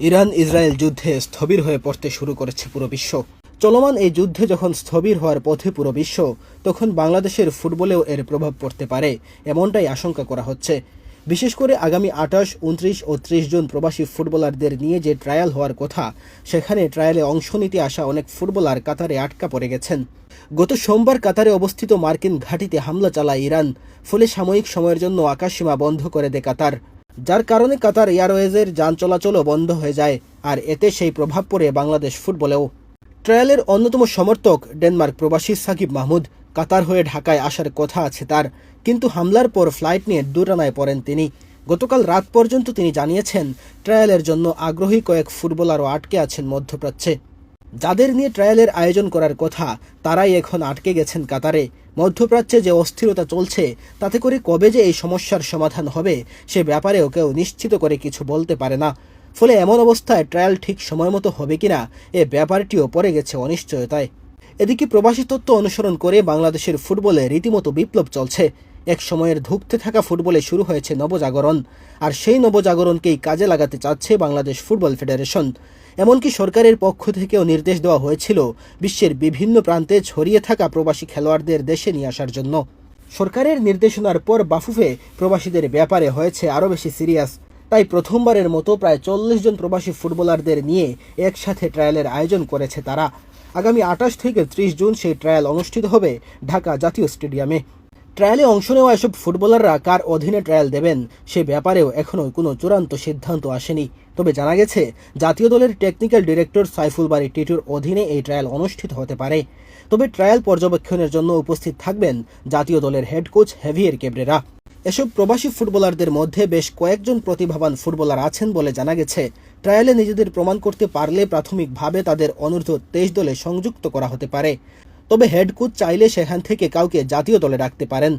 Iran Israel যুদ্ধে স্থবির হয়ে পড়তে শুরু করেছে পুরো বিশ্ব। চলমান এই যুদ্ধে যখন স্থবির হওয়ার পথে পুরো বিশ্ব, তখন বাংলাদেশের ফুটবলেও এর প্রভাব পড়তে পারে, এমনটাই আশঙ্কা করা হচ্ছে। বিশেষ করে আগামী আঠাশ, উনত্রিশ ও ত্রিশ জন প্রবাসী ফুটবলারদের নিয়ে যে ট্রায়াল হওয়ার কথা, সেখানে ট্রায়ালে অংশ নিতে আসা অনেক ফুটবলার কাতারে আটকা পড়ে গেছেন। গত সোমবার কাতারে অবস্থিত মার্কিন ঘাঁটিতে হামলা চালায় ইরান, ফলে সাময়িক সময়ের জন্য আকাশসীমা বন্ধ করে দেয় কাতার। যার কারণে কাতার এয়ারওয়েজের যান চলাচলও বন্ধ হয়ে যায়, আর এতে সেই প্রভাব পড়ে বাংলাদেশ ফুটবলেও। ট্রায়ালের অন্যতম সমর্থক ডেনমার্ক প্রবাসী সাকিব মাহমুদ কাতার হয়ে ঢাকায় আসার কথা আছে তার, কিন্তু হামলার পর ফ্লাইট নিয়ে দুরানায় পড়েন তিনি। গতকাল রাত পর্যন্ত তিনি জানিয়েছেন, ট্রায়ালের জন্য আগ্রহী কয়েক ফুটবলারও আটকে আছেন মধ্যপ্রাচ্যে। যাদের নিয়ে ট্রায়ালের আয়োজন করার কথা, তারাই এখন আটকে গেছেন কাতারে। মধ্যপ্রাচ্যে যে অস্থিরতা চলছে, তাতে করে কবে যে এই সমস্যার সমাধান হবে, সে ব্যাপারেও কেউ নিশ্চিত করে কিছু বলতে পারে না। ফলে এমন অবস্থায় ট্রায়াল ঠিক সময় মতো হবে কিনা, এ ব্যাপারটিও পড়ে গেছে অনিশ্চয়তায়। এদিকে প্রবাসী তত্ত্ব অনুসরণ করে বাংলাদেশের ফুটবলে রীতিমতো বিপ্লব চলছে। এক সময়ের ধুঁকতে থাকা ফুটবলে শুরু হয়েছে নবজাগরণ, আর সেই নবজাগরণকেই কাজে লাগাতে চাচ্ছে বাংলাদেশ ফুটবল ফেডারেশন। এমনকি সরকারের পক্ষ থেকেও নির্দেশ দেওয়া হয়েছিল বিশ্বের বিভিন্ন প্রান্তে ছড়িয়ে থাকা প্রবাসী খেলোয়াড়দের দেশে নিয়ে আসার জন্য। সরকারের নির্দেশনার পর বাফুফে প্রবাসীদের ব্যাপারে হয়েছে আরও বেশি সিরিয়াস। তাই প্রথমবারের মতো প্রায় চল্লিশ জন প্রবাসী ফুটবলারদের নিয়ে একসাথে ট্রায়ালের আয়োজন করেছে তারা। আগামী আঠাশ থেকে ত্রিশ জুন সেই ট্রায়াল অনুষ্ঠিত হবে ঢাকা জাতীয় স্টেডিয়ামে। ট্রায়ালে অংশ নেওয়া এসব ফুটবলাররা কার অধীনে ট্রায়াল দেবেন সে ব্যাপারেও এখনও কোনো চূড়ান্ত সিদ্ধান্ত আসেনি। তবে জানা গেছে, জাতীয় দলের টেকনিক্যাল ডিরেক্টর সাইফুল বাড়ি টিটুর অধীনে এই ট্রায়াল অনুষ্ঠিত হতে পারে। তবে ট্রায়াল পর্যবেক্ষণের জন্য উপস্থিত থাকবেন জাতীয় দলের হেড কোচ হেভিয়ের কেবরেরা। এসব প্রবাসী ফুটবলারদের মধ্যে বেশ কয়েকজন প্রতিভাবান ফুটবলার আছেন বলে জানা গেছে। ট্রায়ালে নিজেদের প্রমাণ করতে পারলে প্রাথমিকভাবে তাদের অনূর্ধ্ব তেইশ দলে সংযুক্ত করা হতে পারে। তবে হেড কোচ চাইলে সেখান থেকে কাউকে জাতীয় দলে রাখতে পারেন।